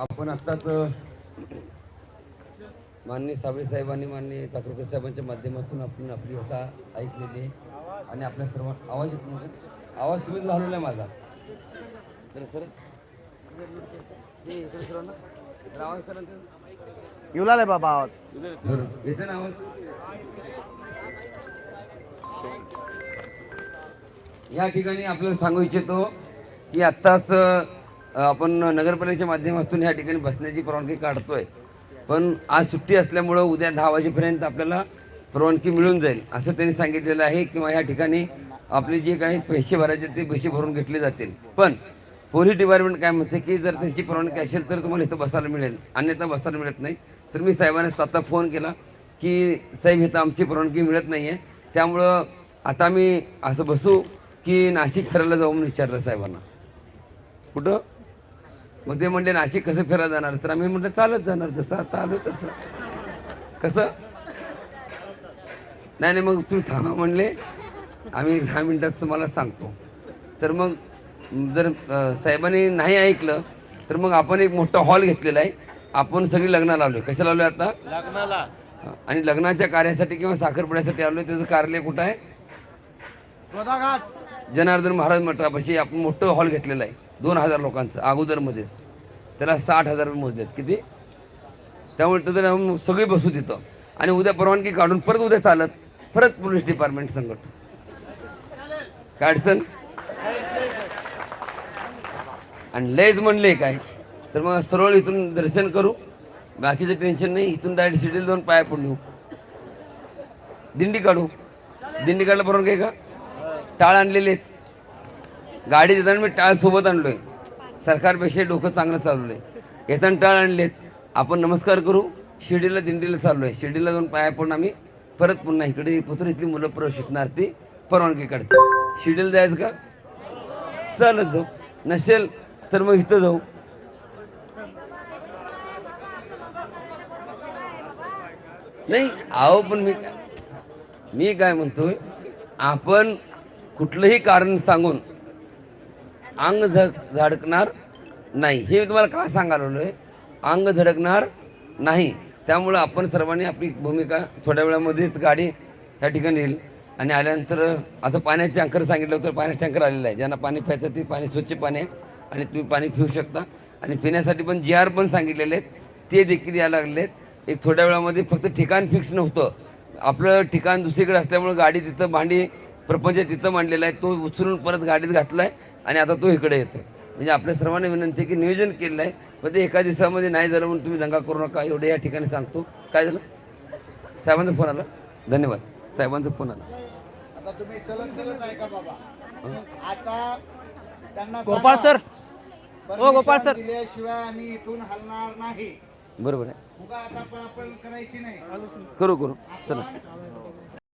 आपण आत्ताच माननीय साबळे साहेबांनी माननीय चाकरकर साहेबांच्या माध्यमातून आपण आपली कथा ऐकलेली आहे आणि आपल्या सर्व आवाज येत नाही? आवाज तुम्हीच घालवला आहे माझा. तर सर. आवाज करा. येऊ लागलाय बाबा आवाज. बरं येते ना आवाज? या ठिकाणी आपल्याला सांगू इच्छितो की आत्ताच आपण नगरपालिकेच्या माध्यमातून या ठिकाणी बसण्याची परवानगी काढतोय. पण आज सुट्टी असल्यामुळं उद्या दहा वाजेपर्यंत आपल्याला परवानगी मिळून जाईल असं त्यांनी सांगितलेलं आहे किंवा या ठिकाणी आपले जे काही पैसे भरायचे ते पैसे भरून घेतले जातील. पण पोलीस डिपार्टमेंट काय म्हणते की जर त्यांची परवानगी असेल तर तुम्हाला इथं बसायला मिळेल अन्यथा बसायला मिळत नाही. तर मी साहेबांना स्वतः फोन केला की साहेब इथं आमची परवानगी मिळत नाही आहे त्यामुळं आता मी असं बसू की नाशिक फिरायला जाऊ म्हणून विचारलं साहेबांना. कुठं? मग ते म्हणले नाशिक कसं फिरायला जाणार? तर आम्ही म्हटलं चालत जाणार जसं आता आलो तसं. कसं? नाही नाही मग तुम्ही थांबा म्हणले. आम्ही दहा मिनिटात तुम्हाला सांगतो. तर मग जर साहेबांनी नाही ऐकलं तर मग आपण एक मोठा हॉल घेतलेला आहे. आपण सगळी लग्नाला आलो कशाला आलो आता? लग्नाला. आणि लग्नाच्या कार्यासाठी किंवा साखरपुड्यासाठी आलो त्याचं कार्यालय कुठं आहे? जनार्दन महाराज मठापाशी आपण मोठं हॉल घेतलेलं आहे. दोन हजार लोकांचं अगोदरमध्येच. त्याला साठ हजार मोजलेत किती? त्यामुळे तर सगळी बसू तिथं. आणि उद्या परवानगी काढून परत उद्या चालत परत पोलीस डिपार्टमेंट संकट काय अडचण? आणि लयच म्हणले काय? तर मग सरळ इथून दर्शन करू. बाकीचं टेन्शन नाही. इथून डायरेक्ट सिटीला जाऊन पाया पडून येऊ दिंडी काढू. दिंडी काढला परवानगी आहे का? टाळ आणलेले आहेत. गाडी देताना मी टाळ सोबत आणलोय. सरकारपेक्षा डोकं चांगलं चालवलंय. येताना टाळ आणलेत. आपण नमस्कार करू. शिर्डीला दिंडीला चाललो आहे शिर्डीला जाऊन पाया पडून आम्ही परत पुन्हा इकडे पुत्र इथली मुलं परत शिकणार ती परवानगी काढते. शिर्डीला जायचं का? चालत जाऊ. नसेल तर मग इथं जाऊ. नाही आहो पण मी काय मी काय म्हणतोय? आपण कुठलंही कारण सांगून अंग झ झडकणार नाही. हे मी तुम्हाला का सांगायला आहे अंग झडकणार नाही. त्यामुळं आपण सर्वांनी आपली भूमिका थोड्या वेळामध्येच गाडी त्या ठिकाणी येईल. आणि आल्यानंतर आता पाण्याचे टँकर सांगितलं होतं पाण्याचे टँकर आलेलं आहे. ज्यांना पाणी प्यायचं ते पाणी स्वच्छ पाणी आहे. आणि तुम्ही पाणी पिऊ शकता. आणि पिण्यासाठी पण जी आर पण सांगितलेले आहेत ते देखील यायला लागले आहेत एक थोड्या वेळामध्ये फक्त ठिकाण फिक्स नव्हतं. आपलं ठिकाण दुसरीकडे असल्यामुळं गाडी तिथं भांडी प्रपंच तिथं मांडलेला आहे तो उचलून परत गाडीत घातला आहे आणि आता तो इकडे येतो म्हणजे आपल्या सर्वांना विनंती आहे की नियोजन केलेलं आहे पण ते एका दिवसामध्ये नाही झालं म्हणून तुम्ही दंगा करू नका एवढं या ठिकाणी सांगतो. काय झालं? साहेबांचा फोन आला. धन्यवाद. साहेबांचा फोन आला. आता तुम्ही चलत चलत आहे का बाबा? आता त्यांना गोपाळ सर. हो गोपाळ सर. दिल्याशिवाय आम्ही इथून हलणार नाही. बरोबर आहे. उगा आता पण आपण करायची नाही. करू करू. चला.